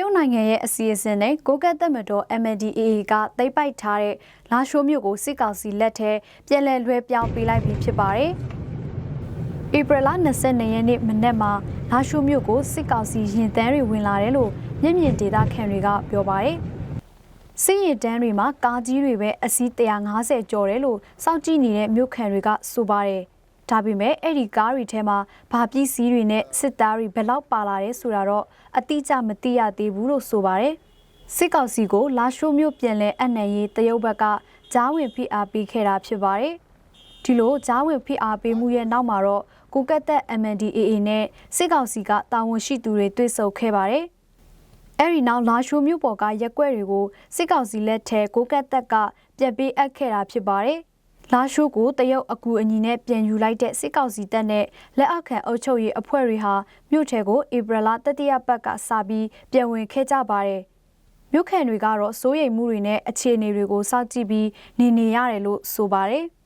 ရုတ်နိုင်ငံရဲ့အစီအစဉ်နဲ့ကိုကတ်သက်မတော် MNDAA ကသိမ်းပိုက်ထားတဲ့လာရှိုးမြို့ကိုစစ်ကောင်စီလက်ထဲပြည်လည်လွှဲပြောင်းပေးလိုက်ပြီးဖြစ်ပါတယ်။ဧပြီလ22ရက်နေ့မနက်မှာလာရှိုးမြို့ကိုစစ်ကောင်စီရင်တန်းတွေဝင်လာတယ်လို့မျက်မြင်ဒေသခံတွေကပြောပါတယ်။စစ်ရင်တန်းတွေမှာကားကြီးတွေပဲအစီး150ကျော်တယ်လို့စောင့်ကြည့်နေတဲ့မြို့ခံတွေကဆိုပါတယ်။ ဒါပေမဲ့အဲ့ဒီကားတွေထဲမှာဗာပစ္စည်းတွေနဲ့စစ်သားတွေဘယ်လောက်ပါလာတယ်ဆိုတာတော့အတိအကျမသိရသေးဘူးလို့ဆိုပါတယ်။စစ်ကောင်စီကိုလာရှိုးမြို့ပြန်လဲအနှံရေးတရုတ်ဘက်ကကြားဝင်ဖိအားပေးခဲ့တာဖြစ်ပါတယ်။ဒီလိုကြားဝင်ဖိအားပေးမှုရဲ့နောက်မှာတော့ကိုကတ်သက် MNDAA နဲ့စစ်ကောင်စီကတာဝန်ရှိသူတွေတွေ့ဆုံခဲ့ပါတယ်။အဲ့ဒီနောက်လာရှိုးမြို့ပေါ်ကရက်ွက်တွေကိုစစ်ကောင်စီလက်ထဲကိုကတ်သက်ကပြက်ပေးအပ်ခဲ့တာဖြစ်ပါတယ်။ လာရှိုးကိုတရုတ်အကူအညီနဲ့ပြန်ယူလိုက်တဲ့စစ်ကောင်စီတပ်နဲ့လက်အောက်ခံအုပ်ချုပ်ရေးအဖွဲ့တွေဟာမြို့ထဲကိုဧပြီလတတိယပတ်ကစပြီးပြန်ဝင်ခဲ့ကြပါတယ်။မြို့ခံတွေကတော့စိုးရိမ်မှုတွေနဲ့အခြေအနေတွေကိုစောင့်ကြည့်ပြီးနေနေရတယ်လို့ဆိုပါတယ်။